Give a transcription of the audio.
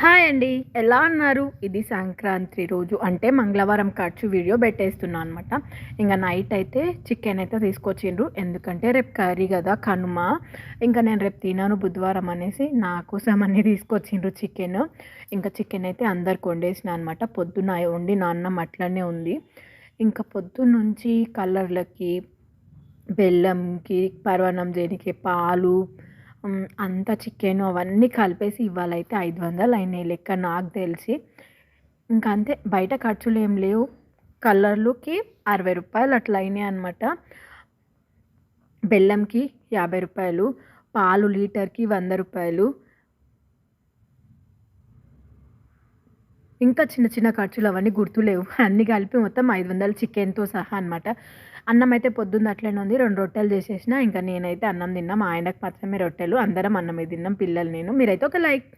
Hi అండి. ఎలా ఉన్నారు? ఇది సంక్రాంతి రోజు. అంటే మంగళవారం ఖర్చు వీడియో పెట్టేస్తున్నాను అనమాట ఇంకా నైట్ అయితే చికెన్ అయితే తీసుకొచ్చిండ్రు. ఎందుకంటే రేపు కర్రీ కదా కనుమ. ఇంకా నేను రేపు తినాను బుధవారం అనేసి నా కోసం అన్నీ తీసుకొచ్చిండ్రు చికెన్. ఇంకా చికెన్ అయితే అందరికి వండేసిన అనమాట పొద్దున్న వండి నాన్నం అట్లనే ఉంది. ఇంకా పొద్దున్నుంచి కలర్లకి బెల్లంకి పర్వణం చేయడానికి పాలు అంత చికెన్ అవన్నీ కలిపేసి ఇవాళైతే ఐదు వందలు అయినాయి. లెక్క నాకు తెలిసి ఇంకా అంతే. బయట ఖర్చులు ఏం లేవు. కలర్లుకి అరవై రూపాయలు అట్లా అయినాయి అనమాట బెల్లంకి యాభై రూపాయలు పాలు లీటర్కి వంద రూపాయలు ఇంకా చిన్న చిన్న ఖర్చులు అవన్నీ గుర్తులేవు. అన్నీ కలిపి మొత్తం ఐదు వందలు చికెన్తో సహా అనమాట అన్నం అయితే పొద్దున్న అట్లనే ఉంది. రెండు రొట్టెలు చేసేసిన. ఇంకా నేనైతే అన్నం తిన్నా. మా ఆయనకు మాత్రమే రొట్టెలు. అందరం అన్నమే తిన్నాం. పిల్లలు నేను. మీరైతే ఒక లైక్.